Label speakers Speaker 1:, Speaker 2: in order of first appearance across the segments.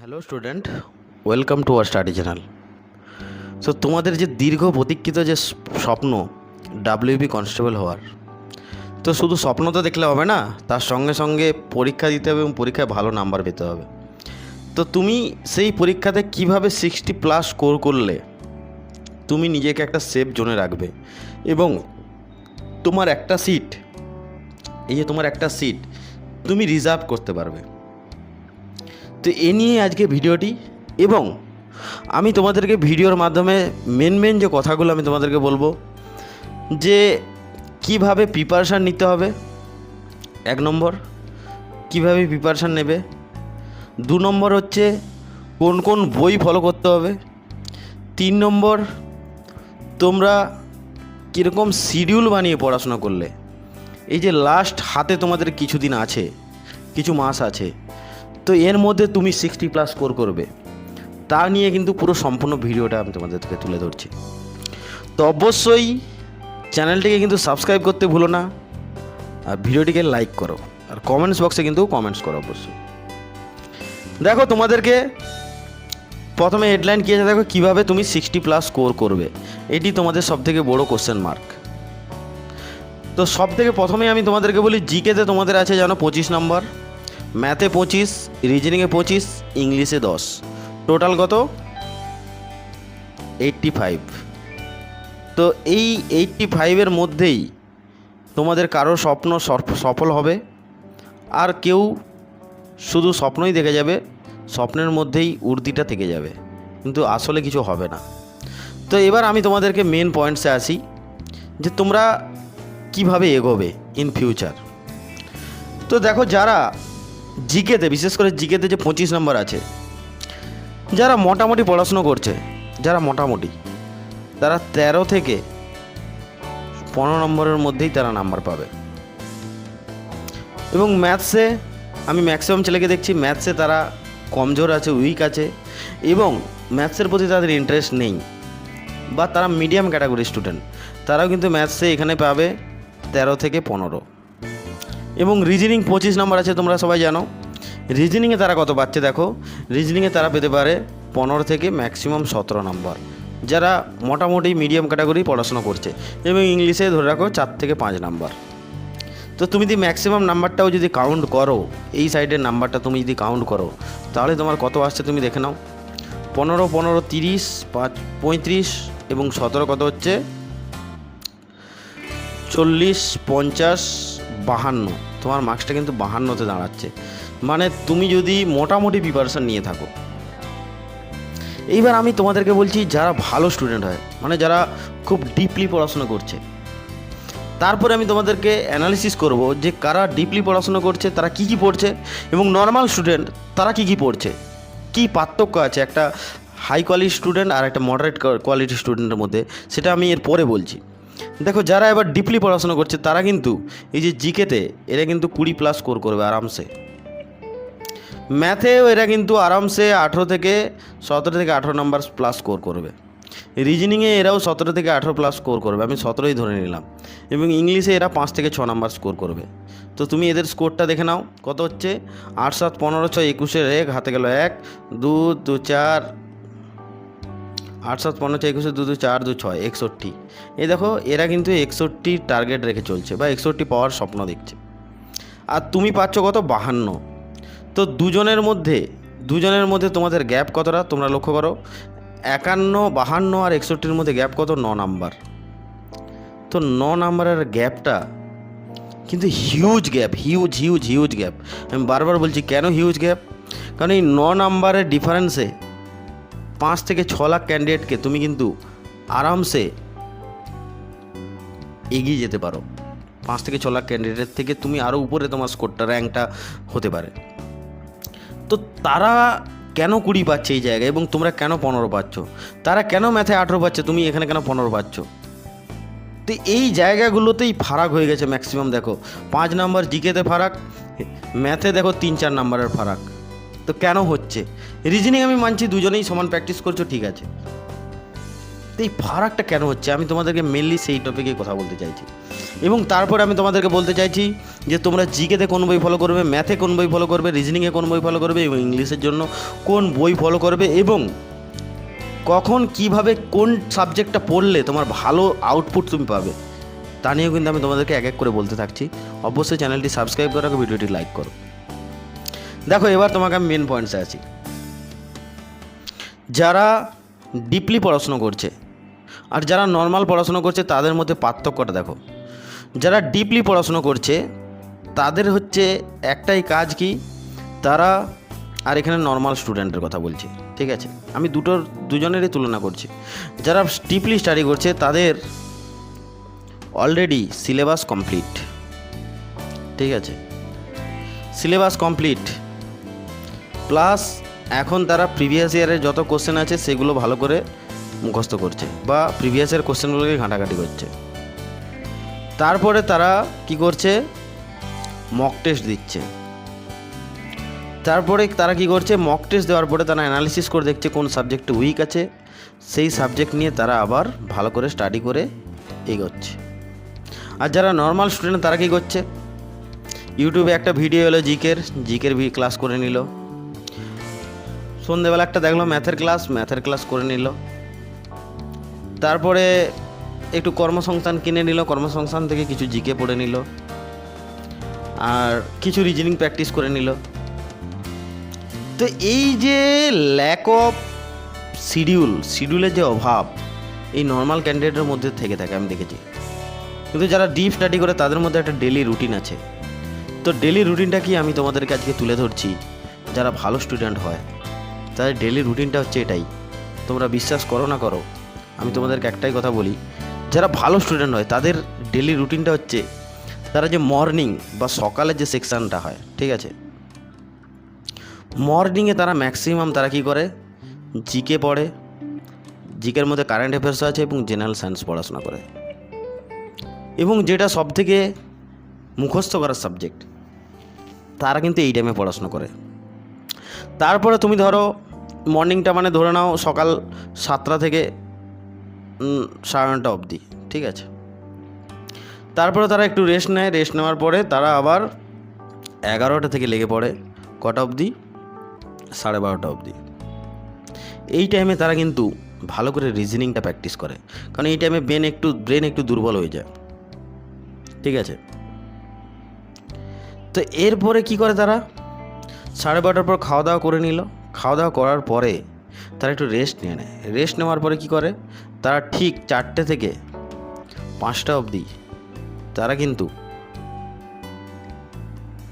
Speaker 1: Hello student welcome to our study channel so তোমাদের যে দীর্ঘ প্রতীক্ষিত যে স্বপ্ন ডাব্লিউবি কনস্টেবল হওয়ার, তো শুধু স্বপ্ন তো দেখলে হবে না, তার সঙ্গে সঙ্গে পরীক্ষা দিতে হবে এবং পরীক্ষায় ভালো নাম্বার পেতে হবে। তো তুমি সেই পরীক্ষাতে কীভাবে সিক্সটি প্লাস স্কোর করলে, তুমি নিজেকে একটা সেফ জোনে রাখবে এবং তোমার একটা সিট এই যে তোমার একটা সিট তুমি রিজার্ভ করতে পারবে। তো এ নিয়ে আজকে ভিডিওটি এবং আমি তোমাদেরকে ভিডিওর মাধ্যমে মেন মেন যে কথাগুলো আমি তোমাদেরকে বলব যে কীভাবে প্রিপারেশান নিতে হবে, এক নম্বর, কীভাবে প্রিপারেশান নেবে, দু নম্বর হচ্ছে কোন কোন বই ফলো করতে হবে, তিন নম্বর তোমরা কীরকম শিডিউল বানিয়ে পড়াশোনা করলে, এই যে লাস্ট হাতে তোমাদের কিছুদিন আছে, কিছু মাস আছে তো এর মধ্যে তুমি সিক্সটি প্লাস স্কোর করবে। তা নিয়ে কিন্তু পুরো সম্পূর্ণ ভিডিওটা আমি তোমাদেরকে তুলে ধরছি। তো অবশ্যই চ্যানেলটিকে কিন্তু সাবস্ক্রাইব করতে ভুলো না আর ভিডিওটিকে লাইক করো আর কমেন্টস বক্সে কিন্তু কমেন্টস করো অবশ্যই। দেখো তোমাদেরকে প্রথমে হেডলাইন কী আছে? দেখো কীভাবে তুমি সিক্সটি প্লাস স্কোর করবে। এটি তোমাদের সবথেকে বড় কোশ্চেন মার্ক তো সব থেকে প্রথমেই আমি তোমাদেরকে বলি জিকেতে তোমাদের আছে জানো পঁচিশ নম্বর ম্যাথে পঁচিশ, রিজনিংয়ে পঁচিশ, ইংলিশে দশ। টোটাল কত? Eighty five. তো এই এইট্টি ফাইভের মধ্যেই তোমাদের কারও স্বপ্ন সফ- সফল হবে। আর কেউ শুধু স্বপ্নই দেখে যাবে, স্বপ্নের মধ্যেই উর্দিটা থেকে যাবে। কিন্তু আসলে কিছু হবে না। তো এবার আমি তোমাদেরকে মেন পয়েন্টসে আসি, যে তোমরা কীভাবে এগোবে ইন ফিউচার তো দেখো যারা জিকেতে, বিশেষ করে জিকেতে যে পঁচিশ নম্বর আছে, যারা মোটামুটি পড়াশুনো করছে, যারা মোটামুটি, তারা তেরো থেকে পনেরো নম্বরের মধ্যেই তারা নাম্বার পাবে। এবং ম্যাথসে, আমি ম্যাক্সিমাম ছেলেকে দেখছি, ম্যাথসে তারা কমজোর আছে, উইক আছে, এবং ম্যাথসের প্রতি তাদের ইন্টারেস্ট নেই, বা তারা মিডিয়াম ক্যাটাগরি স্টুডেন্ট তারাও কিন্তু ম্যাথসে এখানে পাবে তেরো থেকে পনেরো। এবং রিজনিং পঁচিশ নম্বর আছে, তোমরা সবাই জানো। রিজনিংয়ে তারা কত পাচ্ছে দেখো? রিজনিংয়ে তারা পেতে পারে পনেরো থেকে ম্যাক্সিমাম সতেরো নম্বর যারা মোটামুটি মিডিয়াম ক্যাটাগরি পড়াশোনা করছে, এবং ইংলিশে ধরে রাখো চার থেকে পাঁচ নাম্বার তো তুমি যদি ম্যাক্সিমাম নাম্বারটাও যদি কাউন্ট করো, এই সাইডের নাম্বারটা তুমি যদি কাউন্ট করো, তাহলে তোমার কত আসছে তুমি দেখে নাও। পনেরো পনেরো, তিরিশ, পাঁচ, পঁয়ত্রিশ, এবং সতেরো কত হচ্ছে? চল্লিশ, পঞ্চাশ বাহান্ন। তোমার মার্কসটা কিন্তু বাহান্নতে দাঁড়াচ্ছে। মানে তুমি যদি মোটামুটি প্রিপারেশান নিয়ে থাকো। এইবার আমি তোমাদেরকে বলছি, যারা ভালো স্টুডেন্ট হয় মানে যারা খুব ডিপলি পড়াশোনা করছে, তারপরে আমি তোমাদেরকে অ্যানালিসিস করব যে কারা ডিপলি পড়াশোনা করছে, তারা কি কি পড়ছে, এবং নর্মাল স্টুডেন্ট তারা কি কি পড়ছে। কি পার্থক্য আছে একটা হাই কোয়ালিটি স্টুডেন্ট আর একটা মডারেট কোয়ালিটি স্টুডেন্টের মধ্যে, সেটা আমি এর পরে বলছি। দেখো, যারা এবার ডিপলি পড়াশোনা করছে, তারা কিন্তু এই যে জিকেতে এরা কিন্তু কুড়ি প্লাস স্কোর করবে আরামসে। ম্যাথেও এরা কিন্তু আরামসে আঠেরো থেকে সতেরো থেকে আঠেরো নাম্বার প্লাস স্কোর করবে। রিজনিংয়ে এরাও সতেরো থেকে আঠেরো প্লাস স্কোর করবে, আমি সতেরোই ধরে নিলাম। এবং ইংলিশে এরা পাঁচ থেকে ছ নাম্বার স্কোর করবে। তো তুমি এদের স্কোরটা দেখে নাও, কত হচ্ছে? আট, সাত, পনেরো, ছয়, একুশের এক, হাতে গেল এক দু দু, চার আট সাত পনেরো ছয়, একুশে দু দু চার দু ছয়, একষট্টি। এই দেখো, এরা কিন্তু একষট্টি টার্গেট রেখে চলছে বা একষট্টি পাওয়ার স্বপ্ন দেখছে। আর তুমি পাচ্ছ কত? বাহান্ন। তো দুজনের মধ্যে দুজনের মধ্যে তোমাদের গ্যাপ কতটা? তোমরা লক্ষ্য করো, একান্ন, বাহান্ন আর একষট্টির মধ্যে গ্যাপ কত? ন নাম্বার। তো ন নাম্বারের গ্যাপটা কিন্তু huge gap huge huge huge gap আমি বারবার বলছি, কেন হিউজ গ্যাপ কারণ এই ন নাম্বারের ডিফারেন্সে পাঁচ থেকে ছ লাখ ক্যান্ডিডেটকে তুমি কিন্তু আরামসে এগিয়ে যেতে পারো। পাঁচ থেকে ছ লাখ ক্যান্ডিডেট থেকে তুমি আরও উপরে তোমার স্কোরটা র্যাঙ্কটা হতে পারে। তো তারা কেন কুড়ি পাচ্ছে এই জায়গায় এবং তোমরা কেন পনেরো পাচ্ছ? তারা কেন ম্যাথে আঠেরো পাচ্ছে? তুমি এখানে কেন পনেরো পাচ্ছ? তো এই জায়গাগুলোতেই ফারাক হয়ে গেছে ম্যাক্সিমাম দেখো। পাঁচ নাম্বার জিকেতে ফারাক, ম্যাথে দেখো তিন চার নাম্বারের ফারাক। তো কেন হচ্ছে? রিজনিং আমি মানছি, দুজনেই সমান প্র্যাকটিস করছ, ঠিক আছে। তো এই ফারাকটা কেন হচ্ছে? আমি তোমাদেরকে মেনলি সেই টপিকে কথা বলতে চাইছি। এবং তারপরে আমি তোমাদেরকে বলতে চাইছি যে তোমরা জিকেতে কোন বই ফলো করবে ম্যাথে কোন বই ফলো করবে রিজনিংয়ে কোন বই ফলো করবে, এবং ইংলিশের জন্য কোন বই ফলো করবে, এবং কখন কীভাবে কোন সাবজেক্টটা পড়লে তোমার ভালো আউটপুট তুমি পাবে, তা নিয়েও কিন্তু আমি তোমাদেরকে এক এক করে বলতে থাকছি। অবশ্যই চ্যানেলটি সাবস্ক্রাইব করো ভিডিওটি লাইক করো। দেখো, এবার তোমাকে আমি মেন পয়েন্টসে আছি। যারা ডিপলি পড়াশুনো করছে আর যারা নর্মাল পড়াশুনো করছে, তাদের মধ্যে পার্থক্যটা দেখো। যারা ডিপলি পড়াশুনো করছে, তাদের হচ্ছে একটাই কাজ কি? তারা, আর এখানে নর্মাল স্টুডেন্টের কথা বলছি, ঠিক আছে? আমি দুটোর, দুজনেরই তুলনা করছি। যারা ডিপলি স্টাডি করছে, তাদের অলরেডি সিলেবাস কমপ্লিট ঠিক আছে? সিলেবাস কমপ্লিট প্লাস এখন তারা প্রিভিয়াস ইয়ারের যত কোশ্চেন আছে সেগুলো ভালো করে মুখস্থ করছে বা প্রিভিয়াস ইয়ার কোশ্চেনগুলোকে ঘাঁটাঘাঁটি করছে। তারপরে তারা কি করছে? মক টেস্ট দিচ্ছে। তারপরে তারা কি করছে? মক টেস্ট দেওয়ার পরে তারা অ্যানালিসিস করে দেখছে কোন সাবজেক্টে উইক আছে। সেই সাবজেক্ট নিয়ে তারা আবার ভালো করে স্টাডি করে এগোচ্ছে। আর যারা নর্মাল স্টুডেন্ট তারা কী করছে? ইউটিউবে একটা ভিডিও এলো জিকের জিকের ক্লাস করে নিল। সন্ধেবেলা একটা দেখল ম্যাথের ক্লাস ম্যাথের ক্লাস করে নিল। তারপরে একটু কর্মসংস্থান কিনে নিল, কর্মসংস্থান থেকে কিছু জিকে পড়ে নিল, আর কিছু রিজনিং প্র্যাকটিস করে নিল। তো এই যে ল্যাক অফ শিডিউল শিডিউলের যে অভাব, এই নর্মাল ক্যান্ডিডেটের মধ্যে থেকে থাকে, আমি দেখেছি। কিন্তু যারা ডিপ স্টাডি করে, তাদের মধ্যে একটা ডেলি রুটিন আছে। তো ডেলি রুটিনটা কি আমি তোমাদেরকে আজকে তুলে ধরছি? যারা ভালো স্টুডেন্ট হয় তাদের ডেলি রুটিনটা হচ্ছে এটাই। তোমরা বিশ্বাস করো না করো, আমি তোমাদেরকে একটাই কথা বলি, যারা ভালো স্টুডেন্ট হয়, তাদের ডেলি রুটিনটা হচ্ছে তারা যে মর্নিং বা সকালের যে সেকশানটা হয়, ঠিক আছে? মর্নিংয়ে তারা ম্যাক্সিমাম তারা কি করে? জিকে পড়ে জিকের মধ্যে কারেন্ট অ্যাফেয়ার্স আছে এবং জেনারেল সায়েন্স পড়াশোনা করে। এবং যেটা সব থেকে মুখস্থ করার সাবজেক্ট তারা কিন্তু এই টাইমে পড়াশোনা করে। তারপরে তুমি ধরো মর্নিংটা মানে ধরে নাও সকাল সাতটা থেকে সাড়ে নটা অবধি, ঠিক আছে? তারপরে তারা একটু রেস্ট নেয় রেস্ট নেওয়ার পরে তারা আবার এগারোটা থেকে লেগে পড়ে, কটা অবধি? সাড়ে বারোটা অবধি। এই টাইমে তারা কিন্তু ভালো করে রিজনিংটা প্র্যাকটিস করে। কারণ এই টাইমে ব্রেন একটু ব্রেন একটু দুর্বল হয়ে যায়। ঠিক আছে? তো এরপরে কি করে তারা? সাড়ে বারোটার পর খাওয়া দাওয়া করে নিল। খাওয়া দাওয়া করার পরে তারা একটু রেস্ট নিয়ে নেয়। রেস্ট নেওয়ার পরে কি করে? তারা ঠিক চারটে থেকে পাঁচটা অবধি তারা কিন্তু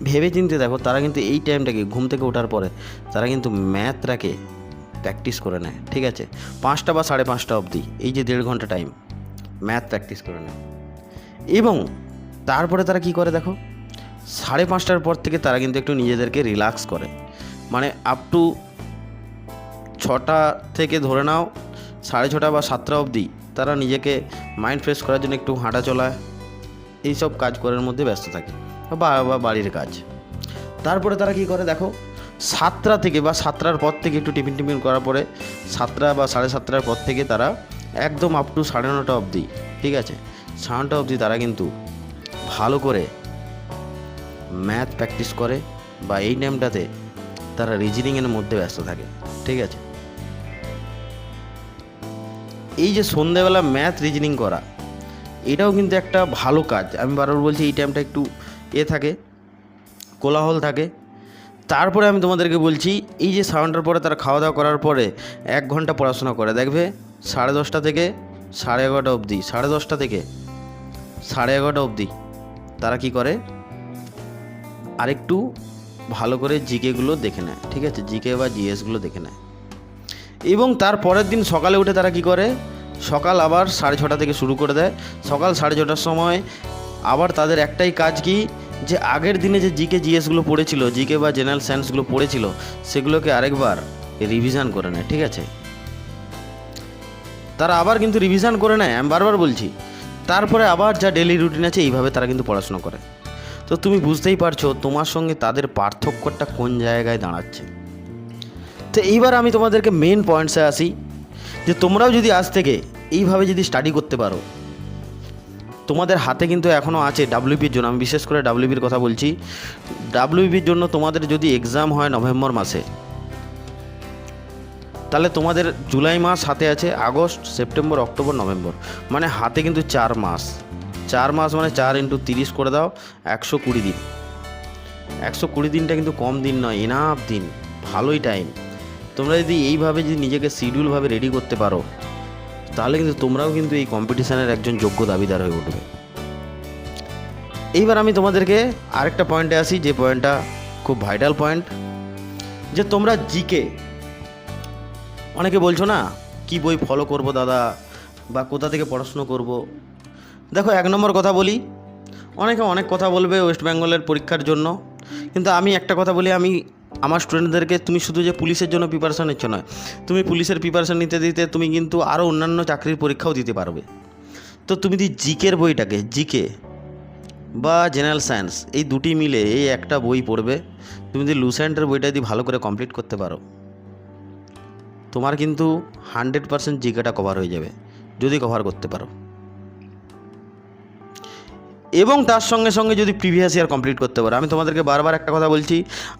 Speaker 1: ভেবে চিনতে দেখো, তারা কিন্তু এই টাইমটাকে ঘুম থেকে ওঠার পরে তারা কিন্তু ম্যাথটাকে প্র্যাকটিস করে নেয়। ঠিক আছে? পাঁচটা বা সাড়ে পাঁচটা অবধি, এই যে দেড় ঘণ্টা টাইম ম্যাথ প্র্যাকটিস করে নেয়। এবং তারপরে তারা কি করে দেখো? সাড়ে পাঁচটার পর থেকে তারা কিন্তু একটু নিজেদেরকে রিল্যাক্স করে। মানে আপ টু ছটা থেকে ধরে নাও, সাড়ে ছটা বা সাতটা অবধি তারা নিজেকে মাইন্ড ফ্রেশ করার জন্য একটু হাঁটা চলায় এইসব কাজ করার মধ্যে ব্যস্ত থাকে বা বাড়ির কাজ। তারপরে তারা কি করে দেখো, সাতটা থেকে বা সাতটার পর থেকে একটু টিফিন টিফিন করার পরে সাতটা বা সাড়ে সাতটার পর থেকে তারা একদম আপ টু সাড়ে নটা অবধি, ঠিক আছে? সাড়ে নটা অবধি তারা কিন্তু ভালো করে ম্যাথ প্র্যাকটিস করে বা এই টাইমটাতে তারা রিজনিংয়ের মধ্যে ব্যস্ত থাকে, ঠিক আছে? এই যে সন্ধেবেলা ম্যাথ রিজনিং করা, এটাও কিন্তু একটা ভালো কাজ। আমি বারবার বলছি এই টাইমটা একটু এ থাকে, কোলাহল থাকে। তারপরে আমি তোমাদেরকে বলছি, এই যে সাউন্ডটার পরে তারা খাওয়া দাওয়া করার পরে এক ঘণ্টা পড়াশোনা করে। দেখবে সাড়ে দশটা থেকে সাড়ে এগারোটা অবধি, সাড়ে দশটা থেকে সাড়ে এগারোটা অবধি তারা কি করে? আরেকটু ভালো করে জিকেগুলো দেখে নেয়, ঠিক আছে? জিকে বা জিএসগুলো দেখে নেয়। এবং তার পরের দিন সকালে উঠে তারা কি করে? সকাল আবার সাড়ে ছটা থেকে শুরু করে দেয়। সকাল সাড়ে ছটার সময় আবার তাদের একটাই কাজ কি? যে আগের দিনে যে জিকে, জিএসগুলো পড়েছিল, জিকে বা জেনারেল সায়েন্সগুলো পড়েছিল, সেগুলোকে আরেকবার রিভিশন করে নেয়, ঠিক আছে? তারা আবার কিন্তু রিভিশন করে নেয়, আমি বারবার বলছি। তারপরে আবার যা ডেলি রুটিন আছে, এইভাবে তারা কিন্তু পড়াশোনা করে। তো তুমি বুঝতেই পারছ তোমার সঙ্গে তাদের পার্থক্যটা কোন জায়গায় দাঁড়াচ্ছে। তো এইবার আমি তোমাদেরকে মেন পয়েন্টসে আসি যে তোমরাও যদি আজ থেকে এইভাবে যদি স্টাডি করতে পারো, তোমাদের হাতে কিন্তু এখনও আছে ডাব্লিউপির জন্য, আমি বিশেষ করে ডাব্লিউপির কথা বলছি। ডাব্লিউপির জন্য তোমাদের যদি এক্সাম হয় নভেম্বর মাসে, তাহলে তোমাদের জুলাই মাস হাতে আছে, আগস্ট, সেপ্টেম্বর, অক্টোবর, নভেম্বর মানে হাতে কিন্তু চার মাস। চার মাস মানে চার ইন্টু তিরিশ করে দাও, একশো কুড়ি দিন। একশো কুড়ি দিনটা কিন্তু কম দিন নয় এনাফ দিন, ভালোই টাইম তোমরা যদি এইভাবে যদি নিজেকে শিডিউলভাবে রেডি করতে পারো, তাহলে কিন্তু তোমরাও কিন্তু এই কম্পিটিশানের একজন যোগ্য দাবিদার হয়ে উঠবে। এইবার আমি তোমাদেরকে আরেকটা পয়েন্টে আসি, যে পয়েন্টটা খুব ভাইটাল পয়েন্ট যে তোমরা জিকে অনেকে বলছো না, কি বই ফলো করব দাদা? বা কোথা থেকে পড়াশুনো করব? দেখো, এক নম্বর কথা বলি, অনেকে অনেক কথা বলবে ওয়েস্ট বেঙ্গলের পরীক্ষার জন্য, কিন্তু আমি একটা কথা বলি, আমি, আমার স্টুডেন্টদেরকে তুমি শুধু যে পুলিশের জন্য প্রিপারেশান নিচ্ছ নয়, তুমি পুলিশের প্রিপারেশান নিতে দিতে তুমি কিন্তু আরও অন্যান্য চাকরির পরীক্ষাও দিতে পারবে। তো তুমি যদি জিকের বইটাকে জিকে বা জেনারেল সায়েন্স এই দুটি মিলে এই একটা বই পড়বে, তুমি যদি লুসেন্টের বইটা যদি ভালো করে কমপ্লিট করতে পারো, তোমার কিন্তু হান্ড্রেড পারসেন্ট জিকেটা কভার হয়ে যাবে, যদি কভার করতে পারো। এবং তার সঙ্গে সঙ্গে যদি প্রিভিয়াস ইয়ার কমপ্লিট করতে পারো। আমি তোমাদেরকে বারবার একটা কথা বলছি,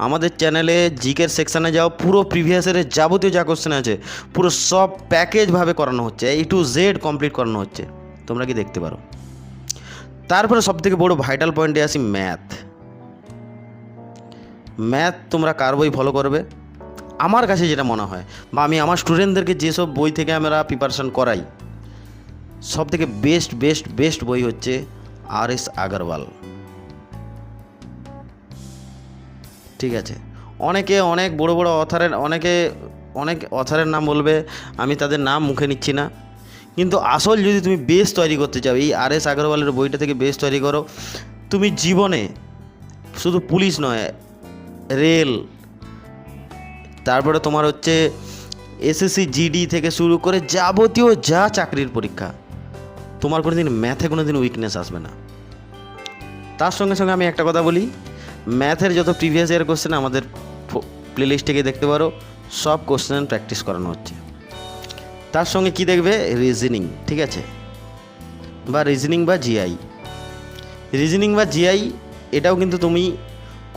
Speaker 1: আমাদের চ্যানেলে জিকের সেকশানে যাও, পুরো প্রিভিয়াস ইয়ারের যাবতীয় যা কোশ্চেন আছে, পুরো সব প্যাকেজভাবে করানো হচ্ছে এই টু জেড কমপ্লিট করানো হচ্ছে। তোমরা কি দেখতে পারো? তারপরে সবথেকে বড় ভাইটাল পয়েন্টে আসি ম্যাথ ম্যাথ তোমরা কার বই ফলো করবে? আমার কাছে যেটা মনে হয়, বা আমি আমার স্টুডেন্টদেরকে যেসব বই থেকে আমরা প্রিপারেশান করাই সব থেকে বেস্ট বেস্ট বেস্ট বই হচ্ছে আর এস আগরওয়াল। ঠিক আছে। অনেকে অনেক বড় বড় অথারের, অনেকে অনেক অথারের নাম বলবে, আমি তাদের নাম মুখে নিচ্ছি না। কিন্তু আসল যদি তুমি বেস তৈরি করতে চাও, এই আর এস আগরওয়ালের বইটা থেকে বেস তৈরি করো, তুমি জীবনে শুধু পুলিশ নয়, রেল, তারপরে তোমার হচ্ছে এসএসসি জিডি থেকে শুরু করে যাবতীয় যা চাকরির পরীক্ষা তোমার কোনো দিন ম্যাথে কোনো দিন উইকনেস আসবে না। তার সঙ্গে সঙ্গে আমি একটা কথা বলি ম্যাথের যত প্রিভিয়াস ইয়ার কোশ্চেন আমাদের প্লেলিস্ট থেকে দেখতে পারো, সব কোশ্চেন প্র্যাকটিস করানো হচ্ছে। তার সঙ্গে কি দেখবে? রিজনিং ঠিক আছে? বা রিজনিং বা জিআই রিজনিং বা জিআই এটাও কিন্তু তুমি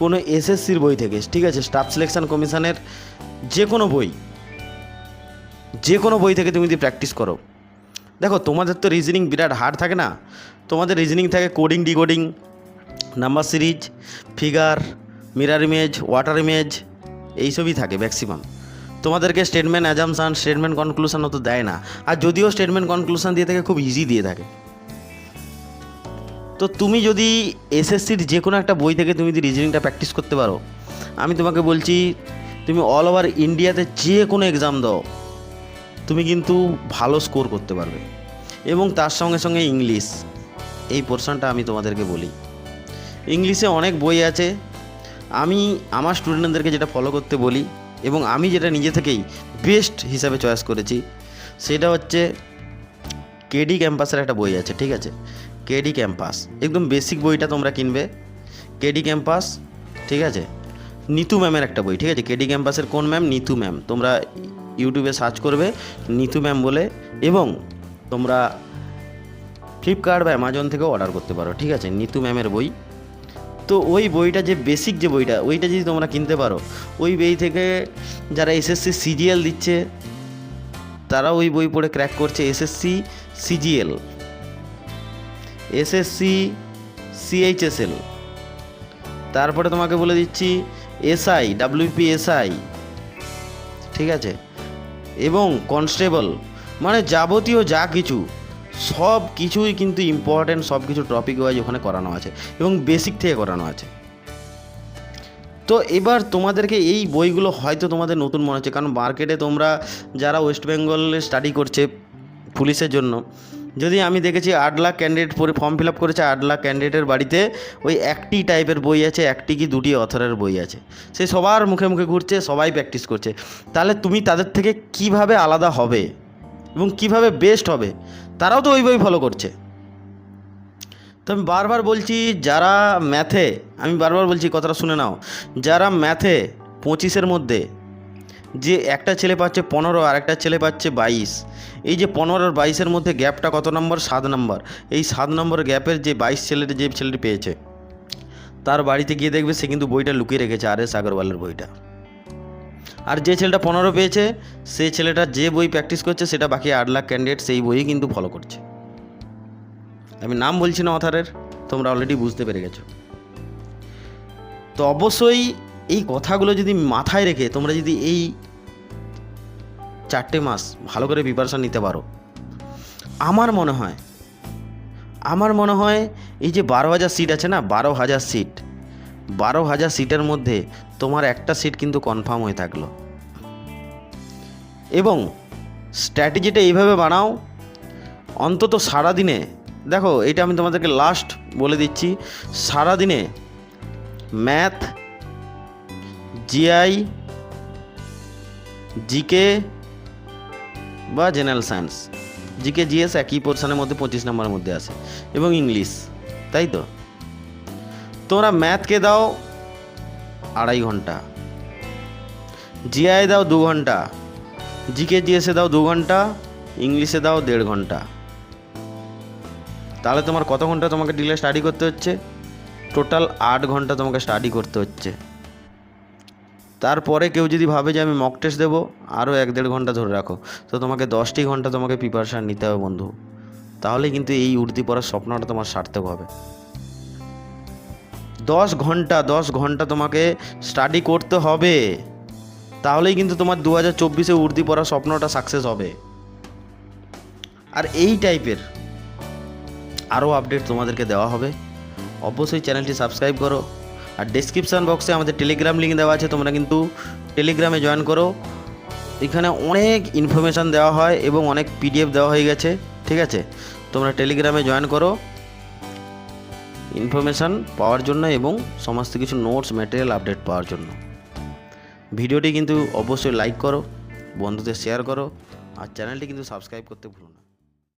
Speaker 1: কোনো এসএসসির বই থেকে, ঠিক আছে? স্টাফ সিলেকশন কমিশনের যে কোনো বই, যে কোনো বই থেকে তুমি যদি প্র্যাকটিস করো দেখো, তোমাদের তো রিজনিং বিরাট হার্ড থাকে না? তোমাদের রিজনিং থাকে coding decoding number series figure mirror image water image এইসবই থাকে ম্যাক্সিমাম তোমাদেরকে স্টেটমেন্ট অ্যাজামশান স্টেটমেন্ট কনক্লুশন অত দেয় না। আর যদিও স্টেটমেন্ট কনক্লুশন দিয়ে থাকে, খুব ইজি দিয়ে থাকে। তো তুমি যদি এসএসসির যে কোনো একটা বই থেকে তুমি যদি রিজনিংটা প্র্যাকটিস করতে পারো, আমি তোমাকে বলছি, তুমি অল ওভার ইন্ডিয়াতে যে কোনো এক্সাম দাও। তুমি কিন্তু ভালো স্কোর করতে পারবে। এবং তার সঙ্গে সঙ্গে ইংলিশ, এই পোর্শনটা আমি তোমাদেরকে বলি। ইংলিশে অনেক বই আছে। আমি আমার স্টুডেন্টদেরকে যেটা ফলো করতে বলি এবং আমি যেটা নিজে থেকেই বেস্ট হিসাবে চয়েস করেছি, সেটা হচ্ছে কেডি ক্যাম্পাসের একটা বই আছে, ঠিক আছে? কেডি ক্যাম্পাস একদম বেসিক বইটা তোমরা কিনবে। কেডি ক্যাম্পাস ঠিক আছে? নিতু ম্যামের একটা বই, ঠিক আছে? কেডি ক্যাম্পাসের কোন ম্যাম নিতু ম্যাম তোমরা ইউটিউবে সার্চ করবে, নিতু ম্যাম বলে, এবং তোমরা ফ্লিপকার্ট বা অ্যামাজন থেকেও অর্ডার করতে পারো, ঠিক আছে? নিতু ম্যামের বই। তো ওই বইটা যে বেসিক যে বইটা, ওইটা যদি তোমরা কিনতে পারো, ওই বই থেকে যারা এসএসসি সিজিএল দিচ্ছে, তারা ওই বই পড়ে ক্র্যাক করছে এসএসসি সিজিএল এসএসসি সিএইচএসএল তারপরে তোমাকে বলে দিচ্ছি এসআই ডাব্লিউপি এসআই ঠিক আছে? এবং কনস্টেবল মানে যাবতীয় যা কিছু, সব কিছুই কিন্তু ইম্পর্টেন্ট সব কিছু টপিক ওয়াইজ ওখানে করানো আছে এবং বেসিক থেকে করানো আছে। তো এবার তোমাদেরকে এই বইগুলো হয়তো তোমাদের নতুন মনে হচ্ছে, কারণ মার্কেটে তোমরা যারা ওয়েস্ট বেঙ্গলে স্টাডি করছে পুলিশের জন্য যদি আমি দেখেছি আট লাখ ক্যান্ডিডেট পরে ফর্ম ফিল আপ করেছে, আট লাখ ক্যান্ডিডেটের বাড়িতে ওই একটি টাইপের বই আছে, একটি কি দুটি অথরের বই আছে। সে সবার মুখে মুখে ঘুরছে, সবাই প্র্যাকটিস করছে। তাহলে তুমি তাদের থেকে কীভাবে আলাদা হবে এবং কীভাবে বেস্ট হবে, তারাও তো ওই বই ফলো করছে। তো আমি বারবার বলছি, যারা ম্যাথে আমি বারবার বলছি, কথাটা শুনে নাও। যারা ম্যাথে পঁচিশের মধ্যে যে একটা ছেলে পাচ্ছে পনেরো আর একটা ছেলে পাচ্ছে বাইশ। এই যে পনেরো আর বাইশের মধ্যে গ্যাপটা কত নম্বর? সাত নম্বর। এই সাত নম্বর গ্যাপের যে বাইশ ছেলেটি যে ছেলেটি পেয়েছে, তার বাড়িতে গিয়ে দেখবে সে কিন্তু বইটা লুকিয়ে রেখেছে আর এস আগরওয়ালের বইটা। আর যে ছেলেটা পনেরো পেয়েছে সেই ছেলেটা যে বই প্র্যাকটিস করছে, সেটা বাকি আট লাখ ক্যান্ডিডেট সেই বইই কিন্তু ফলো করছে। আমি নাম বলছি না অথারের তোমরা অলরেডি বুঝতে পেরে গেছো। তো অবশ্যই এই কথাগুলো যদি মাথায় রেখে তোমরা যদি এই চারটে মাস ভালো করে প্রিপারেশান নিতে পারো। আমার মনে হয়, আমার মনে হয় এই যে বারো হাজার সিট আছে না, বারো হাজার সিট বারো হাজার সিটের মধ্যে তোমার একটা সিট কিন্তু কনফার্ম হয়ে থাকল। এবং স্ট্র্যাটেজিটা এইভাবে বানাও, অন্তত সারাদিনে, দেখো, এটা আমি তোমাদেরকে লাস্ট বলে দিচ্ছি, সারাদিনে ম্যাথ জিআই, জিকে বা জেনারেল সায়েন্স। জিকে, জিএস একই পোর্শনের মধ্যে পঁচিশ নম্বরের মধ্যে আসে এবং ইংলিশ, তাই তো? তোমরা ম্যাথকে দাও আড়াই ঘণ্টা। জিআই দাও দু ঘণ্টা। জিকে, জিএসে দাও দু ঘণ্টা। ইংলিশে দাও দেড় ঘণ্টা। তাহলে তোমার কত ঘণ্টা তোমাকে ডিলে স্টাডি করতে হচ্ছে? টোটাল আট ঘণ্টা তোমাকে স্টাডি করতে হচ্ছে। তারপরে কেউ যদি ভাবে যে আমি মক টেস্ট দেবো আরও এক দেড় ঘণ্টা ধরে রাখো। তো তোমাকে দশটি ঘণ্টা তোমাকে প্রিপারেশান নিতে হবে বন্ধু। তাহলে কিন্তু এই উর্দি পড়ার স্বপ্নটা তোমার সার্থক হবে। দশ ঘণ্টা দশ ঘণ্টা তোমাকে স্টাডি করতে হবে। তাহলেই কিন্তু তোমার দু হাজার চব্বিশে উর্দি পড়ার স্বপ্নটা সাকসেস হবে। আর এই টাইপের আরও আপডেট তোমাদেরকে দেওয়া হবে। অবশ্যই চ্যানেলটি সাবস্ক্রাইব করো। আর ডেসক্রিপশান বক্সে আমাদের টেলিগ্রাম লিঙ্ক দেওয়া আছে, তোমরা কিন্তু টেলিগ্রামে জয়েন করো। এখানে অনেক ইনফরমেশান দেওয়া হয় এবং অনেক পিডিএফ দেওয়া হয়ে গেছে, ঠিক আছে? তোমরা টেলিগ্রামে জয়েন করো। ইনফরমেশান পাওয়ার জন্য এবং সমস্ত কিছু নোটস ম্যাটেরিয়াল আপডেট পাওয়ার জন্য। ভিডিওটি কিন্তু অবশ্যই লাইক করো, বন্ধুদের শেয়ার করো, আর চ্যানেলটি কিন্তু সাবস্ক্রাইব করতে ভুলো না।